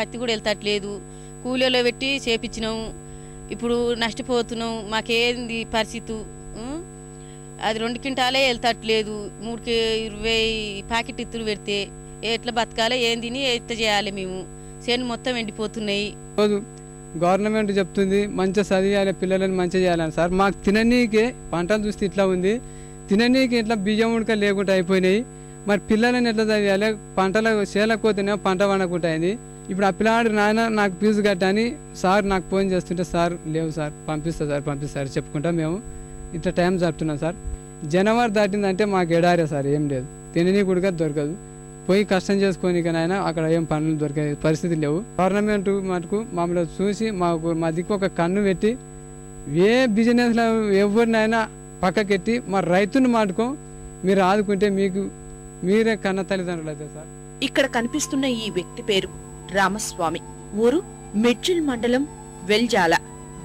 పత్తి కూడా వెళ్తట్లేదు. కూలీలో పెట్టి చేపించినాము ఇప్పుడు నష్టపోతున్నాం. మాకేంది పరిస్థితి? అది రెండు క్వింటాలే వెళ్తట్లేదు. మూడుకి ఇరవై ప్యాకెట్ ఇత్తులు పెడితే ఎట్లా బతకాలి? ఏం తిని ఎట్లా చేయాలి మేము. చేను మొత్తం ఎండిపోతున్నాయి. రోజు గవర్నమెంట్ చెప్తుంది మంచిగా చదివాలి పిల్లలని మంచిగా చేయాలని. సార్ మాకు తిననీకే పంటలు చూస్తే ఇట్లా ఉంది. తిననీకి ఇట్లా బియ్యం ఉడక లేకుండా అయిపోయినాయి. మరి పిల్లలని ఎట్లా చదివాలి పంటల చేలకపోతేనే పంట పండకుండా ఇప్పుడు ఆ పిల్లాడు నాయన నాకు ఫీజు కట్టని సార్ నాకు ఫోన్ చేస్తుంటే సార్ లేవు సార్ పంపిస్తా సార్ పంపిస్తారు చెప్పుకుంటా మేము. ఇట్లా టైం జరుపుతున్నాం సార్. జనవరి దాటిందంటే మాకు ఎడారే సార్ ఏం లేదు. తినని కూడా దొరకదు. పోయి కష్టం చేసుకొని నాయన అక్కడ ఏం పనులు దొరికే పరిస్థితి లేవు. గవర్నమెంట్ మటుకు మమ్మల్ని చూసి మాకు మా దిక్కు ఒక కన్ను పెట్టి ఏ బిజినెస్లో ఎవరినైనా పక్కకెట్టి మా రైతుని మాటుకో మీరు ఆదుకుంటే మీకు మీరే కన్న తల్లిదండ్రులు అయితే సార్. ఇక్కడ కనిపిస్తున్న ఈ వ్యక్తి పేరు రామస్వామి. ఊరు మిడ్జిల్ మండలం వెల్జాల.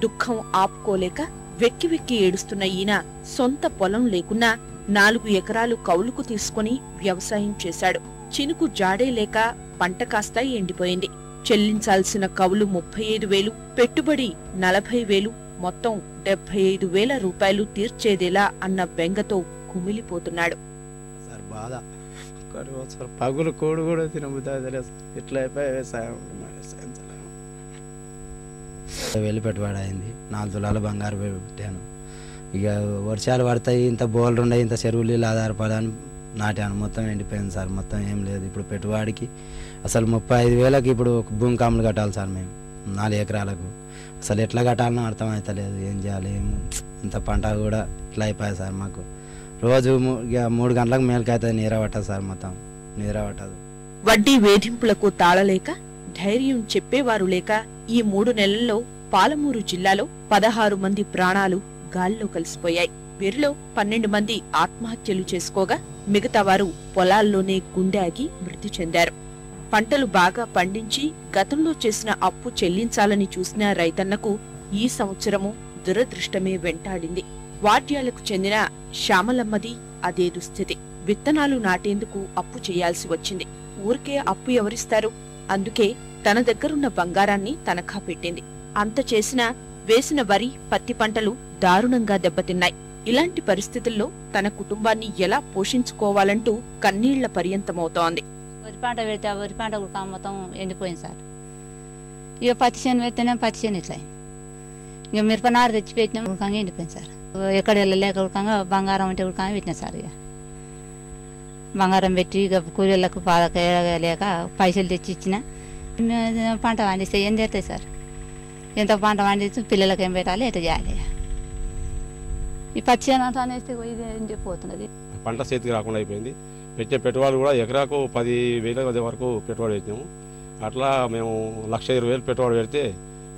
దుఃఖం ఆపుకోలేక వెక్కి వెక్కి ఏడుస్తున్న ఈయన సొంత పొలం లేకున్నా నాలుగు ఎకరాలు కౌలుకు తీసుకుని వ్యవసాయం చేశాడు. చినుకు జాడే లేక పంట కాస్త ఎండిపోయింది. చెల్లించాల్సిన కౌలు ముప్పై ఐదు వేలు పెట్టుబడి నలభై వేలు మొత్తం డెబ్బై ఐదు వేల రూపాయలు తీర్చేదేలా అన్న బెంగతో కుమిలిపోతున్నాడు. సార్ సార్ పగులు కోడి కూడా తినబుద్దాదిలే సార్ ఇట్లా అయిపోయి వ్యవసాయం వ్యవసాయం చేయలేము. వెళ్ళి పెట్టుబడి అయింది. నాలుగు తులాల బంగారు పెట్టాను. ఇక వర్షాలు పడతాయి ఇంత బోర్లు ఉన్నాయి ఇంత చెరువులు నీళ్ళు ఆధారపడాను నాటాను. మొత్తం ఎండిపోయింది సార్ మొత్తం ఏం లేదు. ఇప్పుడు పెట్టుబడికి అసలు ముప్పై ఐదు వేలకు ఇప్పుడు ఒక భూమి కాములు కట్టాలి సార్ మేము నాలుగు ఎకరాలకు. అసలు ఎట్లా కట్టాలనో అర్థమవుతలేదు ఏం చేయాలి ఏం ఇంత పంట కూడా ఇట్లా అయిపోయాయి సార్ మాకు. రోజు ఇక మూడు గంటలకు మేలుకైతుంది నీర పట్టదు సార్ మొత్తం. నీర పట్టదు వడ్డీ వేధింపులకు తాళలేక ధైర్యం చెప్పేవారు లేక ఈ మూడు నెలల్లో పాలమూరు జిల్లాలో పదహారు మంది ప్రాణాలు గాల్లో కలిసిపోయాయి. వీరిలో పన్నెండు మంది ఆత్మహత్యలు చేసుకోగా మిగతా వారు పొలాల్లోనే గుండాగి మృతి చెందారు. పంటలు బాగా పండించి గతంలో చేసిన అప్పు చెల్లించాలని చూసిన రైతన్నకు ఈ సంవత్సరము దురదృష్టమే వెంటాడింది. వాడ్యాలకు చెందిన శ్యామలమ్మది అదే దుస్థితి. విత్తనాలు నాటేందుకు అప్పు చేయాల్సి వచ్చింది. ఊరికే అప్పు ఎవరిస్తారు? అందుకే తన దగ్గరున్న బంగారాన్ని తనఖా పెట్టింది. అంత చేసినా వేసిన వరి పత్తి పంటలు దారుణంగా దెబ్బతిన్నాయి. ఇలాంటి పరిస్థితుల్లో తన కుటుంబాన్ని ఎలా పోషించుకోవాలంటూ కన్నీళ్ళ పర్యంతమవుతోంది. వరి పంట పెడితే వరి పంట కూడా మొత్తం ఎండిపోయింది సార్. ఇక పత్తి చేను పెడితేనే పత్తి చేను ఇట్లా. అయింది. ఇక మిరపనారు తెచ్చి పెట్టినాం ఉడకంగా ఎండిపోయింది సార్. ఎక్కడ వెళ్ళలేక ఉడకంగా బంగారం అంటే ఉడకంగా పెట్టినా సార్ ఇక. బంగారం పెట్టి ఇక కూలీలకు పాలక లేక పైసలు తెచ్చి ఇచ్చిన. పంట పండిస్తే ఏం చేస్తాయి సార్? ఎంత పంట పండిస్తే పిల్లలకు ఏం పెట్టాలి ఎట్లా చేయాలి ఇక. ఈ పచ్చి అంతా అనేస్తే ఇది ఏం చెప్పిపోతున్నది. పంట చేతికి రాకుండా అయిపోయింది. పెట్టే పెట్టుబడులు కూడా ఎకరాకు పది వేల వరకు పెట్టుబడి పెట్టినాము. అట్లా మేము లక్ష ఇరవై వేలు పెట్టుబడి పెడితే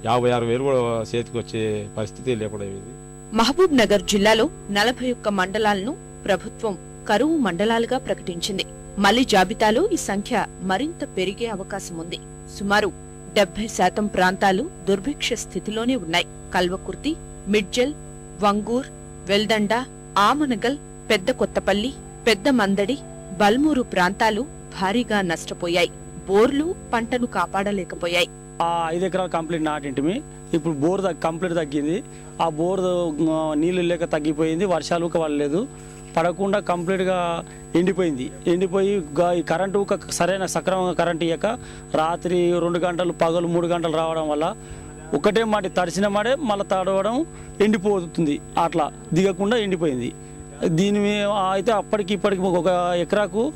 యాభై ఆరు వేలు కూడా చేతికి వచ్చే పరిస్థితి లేకుండా మహబూబ్ నగర్ జిల్లాలో నలభై ఒక్క మండలాలను ప్రభుత్వం కరువు మండలాలుగా ప్రకటించింది. మళ్ళీ జాబితాలో ఈ సంఖ్య మరింత పెరిగే అవకాశం ఉంది. సుమారు డెబ్బై శాతం ప్రాంతాలు దుర్భిక్ష స్థితిలోనే ఉన్నాయి. కల్వకుర్తి మిడ్జల్ వంగూర్ వెల్దండ ఆమనగల్ పెద్ద కొత్తపల్లి పెద్ద మందడి బల్మూరు ప్రాంతాలు భారీగా నష్టపోయాయి. బోర్లు పంటను కాపాడలేకపోయాయి. ఆ ఐదు ఎకరాలు కంప్లీట్ నాటింటిమి ఇప్పుడు బోర్ కంప్లీట్ తగ్గింది. ఆ బోర్ నీళ్ళు లేక తగ్గిపోయింది. వర్షాలు పడలేదు పడకుండా కంప్లీట్గా ఎండిపోయింది. ఎండిపోయి కరెంటు ఒక సరైన సక్రమంగా కరెంట్ ఇయ్యక రాత్రి రెండు గంటలు పగలు మూడు గంటలు రావడం వల్ల ఒకటే మాటి తడిసిన మాడే మళ్ళీ తడవడం ఎండిపోతుంది. అట్లా దిగకుండా ఎండిపోయింది. దీని మీ- అయితే అప్పటికి ఇప్పటికి ఒక ఎకరాకు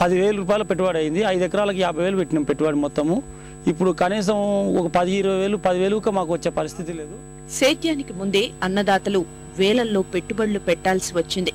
పదివేల రూపాయలు పెట్టుబడి అయింది. ఐదు ఎకరాలకు యాభై వేలు పెట్టినాం పెట్టుబడి మొత్తము. ఇప్పుడు కనీసం ఒక పది ఇరవై వేలు పదివేలుగా మాకు వచ్చే పరిస్థితి లేదు. సేద్యానికి ముందే అన్నదాతలు వేలల్లో పెట్టుబడులు పెట్టాల్సి వచ్చింది.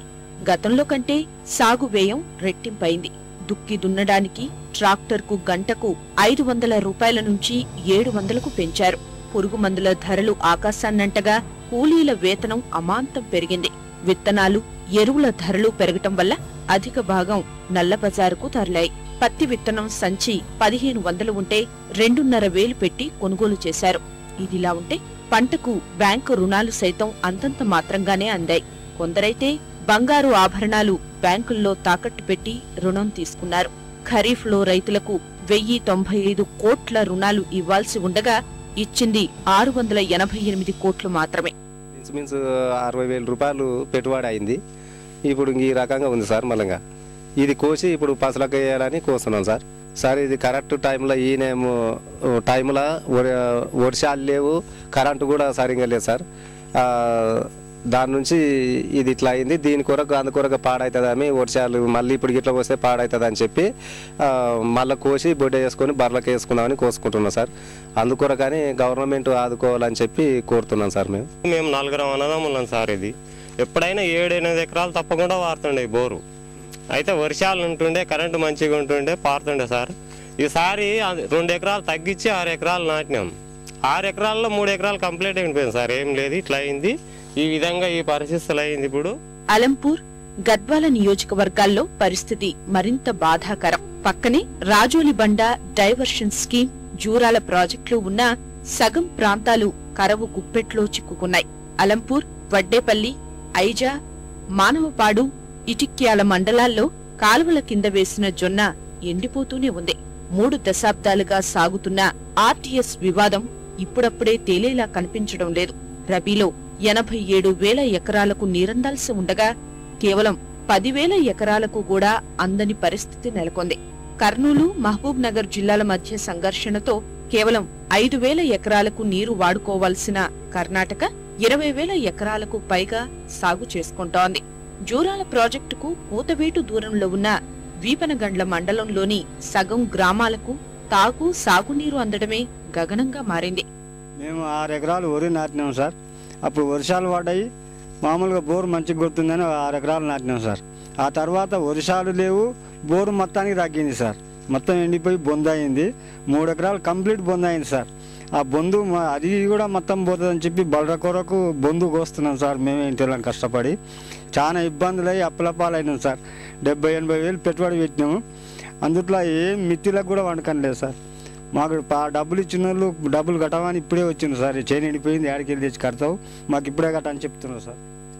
గతంలో కంటే సాగు వ్యయం రెట్టింపైంది. దుక్కి దున్నడానికి ట్రాక్టర్కు గంటకు ఐదు వందల రూపాయల నుంచి ఏడు వందలకు పెంచారు. పురుగు మందుల ధరలు ఆకాశాన్నంటగా కూలీల వేతనం అమాంతం పెరిగింది. విత్తనాలు ఎరువుల ధరలు పెరగటం వల్ల అధిక భాగం నల్లబజారుకు తరలాయి. పత్తి విత్తనం సంచి పదిహేను వందలు ఉంటే రెండున్నర వేలు పెట్టి కొనుగోలు చేశారు. ఇదిలా ఉంటే పంటకు బ్యాంకు రుణాలు సైతం అంతంత మాత్రంగానే అందాయి. కొందరైతే బంగారు ఆభరణాలు బ్యాంకుల్లో తాకట్టు పెట్టి రుణం తీసుకున్నారు. ఖరీఫ్లో రైతులకు వెయ్యి తొంభై ఐదు కోట్ల రుణాలు ఇవ్వాల్సి ఉండగా ఇచ్చింది ఆరు వందల ఎనభై ఎనిమిది కోట్లు మాత్రమే. ఇంచుమించు అరవై వేల రూపాయలు పెట్టుబడి అయింది. ఇప్పుడు ఈ రకంగా ఉంది సార్ మళ్ళంగా. ఇది కోసి ఇప్పుడు పసలకు వేయాలని కోస్తున్నాం సార్. సార్ ఇది కరెక్ట్ టైంలో ఈయనేమో టైంలో వర్షాలు లేవు కరెంటు కూడా సరిగ్గా లేదు సార్. దాని నుంచి ఇది ఇట్లా అయింది. దీని కొరకు అందు కొరకు పాడవుతుందని వర్షాలు మళ్ళీ ఇప్పుడు ఇట్లా వస్తే పాడవుతుంది అని చెప్పి మళ్ళీ కోసి బొడ్డ వేసుకొని బర్రెలకు వేసుకుందామని కోసుకుంటున్నాం సార్. అందుకొరకని గవర్నమెంట్ ఆదుకోవాలని చెప్పి కోరుతున్నాం సార్ మేము. మేము నలుగురం అన్నదమ్ములం సార్ ఇది. ఎప్పుడైనా ఏడు ఎనిమిది ఎకరాలు తప్పకుండా వారుతుండే బోరు. అయితే వర్షాలు ఉంటుండే కరెంటు మంచిగా ఉంటుండే పారుతుండే సార్. ఈసారి రెండు ఎకరాలు తగ్గించి ఆరు ఎకరాలు నాటినాం. ఆరు ఎకరాల్లో మూడు ఎకరాలు కంప్లీట్ అయిపోయింది సార్. ఏం లేదు ఇట్లా అయింది. ఈ విధంగా ఈ పరిస్థితులు అయింది ఇప్పుడు. అలంపూర్ గద్వాల నియోజకవర్గాల్లో పరిస్థితి మరింత బాధాకరం. పక్కనే రాజోలిబండ డైవర్షన్ స్కీమ్ జూరాల ప్రాజెక్టులు ఉన్న సగం ప్రాంతాలు కరవు గుప్పెట్లో చిక్కుకున్నాయి. అలంపూర్ వడ్డేపల్లి ఐజా మానవపాడు ఇటిక్యాల మండలాల్లో కాలువల కింద వేసిన జొన్న ఎండిపోతూనే ఉంది. మూడు దశాబ్దాలుగా సాగుతున్న ఆర్టీఎస్ వివాదం ఇప్పుడప్పుడే తేలేలా కనిపించడం లేదు. రబీలో ఎనభై ఏడు వేల ఎకరాలకు నీరందాల్సి ఉండగా కేవలం పదివేల ఎకరాలకు కూడా అందని పరిస్థితి నెలకొంది. కర్నూలు మహబూబ్ నగర్ జిల్లాల మధ్య సంఘర్షణతో కేవలం ఐదు వేల ఎకరాలకు నీరు వాడుకోవాల్సిన కర్ణాటక ఇరవై వేల ఎకరాలకు పైగా సాగు చేసుకుంటోంది. జూరాల ప్రాజెక్టుకు కూతవేటు దూరంలో ఉన్న వీపనగండ్ల మండలంలోని సగం గ్రామాలకు తాగు సాగునీరు అందడమే గగనంగా మారింది. మేము ఆరు ఎకరాలు వరి నాటినాం సార్. అప్పుడు వర్షాలు పడ్డాయి. మామూలుగా బోరు మంచిగా గుర్తుందని ఆరు ఎకరాలు నాటినాం సార్. ఆ తర్వాత వర్షాలు లేవు బోరు మొత్తానికి తగ్గింది సార్. మొత్తం ఎండిపోయి బొంద అయింది. మూడు ఎకరాలు కంప్లీట్ బొంద అయింది సార్. ఆ బొందు అది కూడా మొత్తం పోతుందని చెప్పి బలర కొరకు బొందు కోస్తున్నాం సార్ మేమే ఇంటిలో కష్టపడి. చాలా ఇబ్బందులు అయ్యి అప్పలపాలైనాం సార్. డెబ్బై ఎనభై వేలు పెట్టుబడి పెట్టినాము. అందుట్లో ఏం మిత్తిలకు కూడా వండకం సార్. మాకు డబ్బులు ఇచ్చిన వాళ్ళు డబ్బులు కట్టమని ఇప్పుడే వచ్చింది సార్. ఈ చేను ఎండిపోయింది ఏడికి వెళ్ళి తెచ్చి కడతావు. మాకు ఇప్పుడే కట్టని చెప్తున్నారు సార్.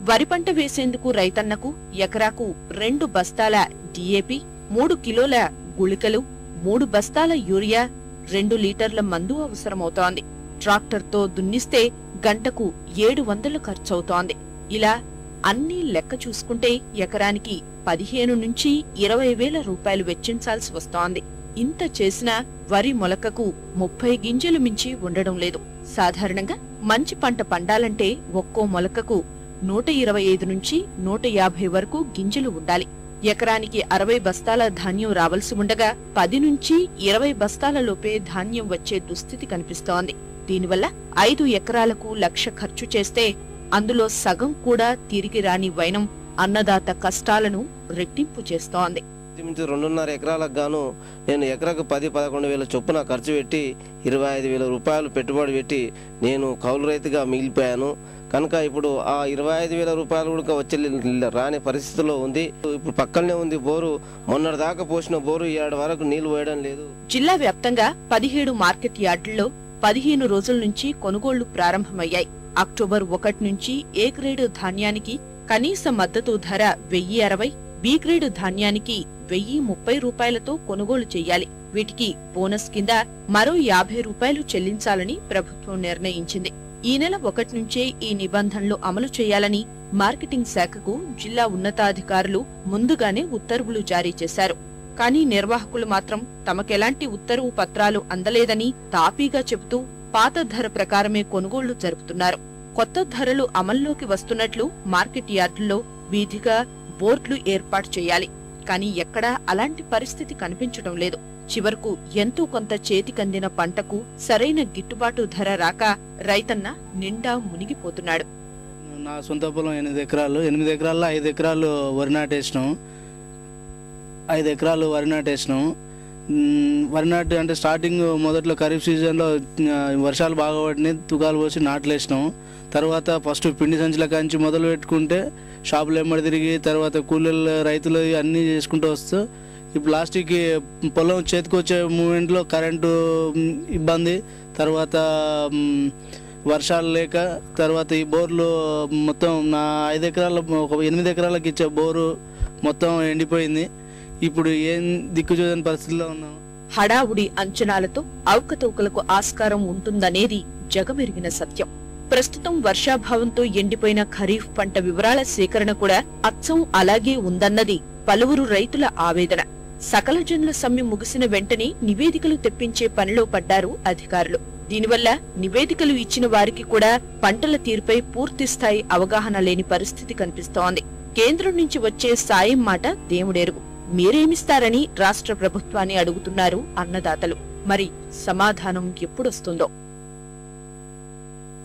వరి పంట వేసేందుకు రైతన్నకు ఎకరాకు రెండు బస్తాల డిఏపి మూడు కిలోల గుళికలు మూడు బస్తాల యూరియా రెండు లీటర్ల మందు అవసరమవుతోంది. ట్రాక్టర్తో దున్నిస్తే గంటకు ఏడు వందలు ఖర్చవుతోంది. ఇలా అన్నీ లెక్క చూసుకుంటే ఎకరానికి పదిహేను నుంచి ఇరవై వేల రూపాయలు వెచ్చించాల్సి వస్తోంది. ఇంత చేసినా వరి మొలకకు ముప్పై గింజలు మించి ఉండడం లేదు. సాధారణంగా మంచి పంట పండాలంటే ఒక్కో మొలకకు నూట ఇరవై ఐదు నుంచి నూట యాభై వరకు గింజలు ఉండాలి. ఎకరానికి అరవై బస్తాల ధాన్యం రావలసి ఉండగా పది నుంచి ఇరవై బస్తాల లోపే ధాన్యం వచ్చే దుస్థితి కనిపిస్తోంది. దీనివల్ల ఐదు ఎకరాలకు లక్ష ఖర్చు చేస్తే అందులో సగం కూడా తిరిగి రాని వైనం అన్నదాత కష్టాలను రెట్టింపు చేస్తోంది. ఇంచుమించు రెండున్నర ఎకరాలకు గాను నేను ఎకరాకు పది పదకొండు వేల చొప్పున ఖర్చు పెట్టి ఇరవై ఐదు వేల రూపాయలు పెట్టుబడి పెట్టి నేను కౌలు రైతుగా మిగిలిపోయాను. కనుక ఇప్పుడు ఆ ఇరవై ఐదు వేల రూపాయలు కూడా వచ్చే రాని పరిస్థితిలో ఉంది. ఇప్పుడు పక్కనే ఉంది బోరు. మొన్నటి దాకా పోసిన బోరు ఏడు వరకు నీళ్ళు పోయడం లేదు. జిల్లా వ్యాప్తంగా పదిహేడు మార్కెట్ యార్డుల్లో పదిహేను రోజుల నుంచి కొనుగోళ్ళు ప్రారంభమయ్యాయి. అక్టోబర్ ఒకటి నుంచి ఏ గ్రేడ్ ధాన్యానికి కనీస మద్దతు ధర వెయ్యి అరవై బి ధాన్యానికి వెయ్యి ముప్పై రూపాయలతో కొనుగోలు చేయాలి. వీటికి బోనస్ కింద మరో యాభై రూపాయలు చెల్లించాలని ప్రభుత్వం నిర్ణయించింది. ఈ నెల ఒకటి నుంచే ఈ నిబంధనలు అమలు చేయాలని మార్కెటింగ్ శాఖకు జిల్లా ఉన్నతాధికారులు ముందుగానే ఉత్తర్వులు జారీ చేశారు. కానీ నిర్వాహకులు మాత్రం తమకెలాంటి ఉత్తర్వు పత్రాలు అందలేదని తాపీగా చెబుతూ పాత ధర ప్రకారమే కొనుగోళ్ళు జరుపుతున్నారు. కొత్త ధరలు అమల్లోకి వస్తున్నట్లు మార్కెట్ యార్డుల్లో వీధిగా బోర్డులు ఏర్పాటు చేయాలి. కానీ ఎక్కడా అలాంటి పరిస్థితి కనిపించడం లేదు. చివరకు ఎంతో కొంత చేతికందిన పంటకు సరైన గిట్టుబాటు ధర రాక రైతన్న నిండా మునిగిపోతున్నాడు. నా సొంత పొలం ఎనిమిది ఎకరాలు. ఎనిమిది ఎకరాల్లో ఐదు ఎకరాలు వరి నాటేసినాం. ఐదు ఎకరాలు వరి నాటేసినాం. వరి నాటు అంటే స్టార్టింగ్ మొదట్లో ఖరీఫ్ సీజన్లో వర్షాలు బాగా పడినాయి తుకాలు పోసి నాట్లు వేసినాము తర్వాత ఫస్ట్ పిండి సంచుల కాంచి మొదలు పెట్టుకుంటే షాపులు ఎమ్మడి తిరిగి తర్వాత కూలీలు రైతులు అన్నీ చేసుకుంటూ వస్తూ ఇప్పుడు లాస్ట్కి పొలం చేతికొచ్చే మూమెంట్లో కరెంటు ఇబ్బంది. తర్వాత వర్షాలు లేక తర్వాత ఈ బోర్లు మొత్తం నా ఐదు ఎకరాల ఒక ఎనిమిది ఎకరాలకు ఇచ్చే బోరు మొత్తం ఎండిపోయింది. ఇప్పుడు ఏం దిక్కుచూడని పరిస్థితిలో ఉన్నాం హడావుడి అంచనాలతో అవకతవకలకు ఆస్కారం ఉంటుందనేది జగమెరిగిన సత్యం. ప్రస్తుతం వర్షాభావంతో ఎండిపోయిన ఖరీఫ్ పంట వివరాల సేకరణ కూడా అచ్చం అలాగే ఉందన్నది పలువురు రైతుల ఆవేదన. సకల జనుల సమ్మె ముగిసిన వెంటనే నివేదికలు తెప్పించే పనిలో పడ్డారు అధికారులు. దీనివల్ల నివేదికలు ఇచ్చిన వారికి కూడా పంటల తీరుపై పూర్తి స్థాయి అవగాహన లేని పరిస్థితి కనిపిస్తోంది. కేంద్రం నుంచి వచ్చే సాయం మాట దేవుడెరుగు. మీరేమిస్తారని రాష్ట్ర ప్రభుత్వాన్ని అడుగుతున్నారు అన్నదాతలు. మరి సమాధానం ఎప్పుడొస్తుందో?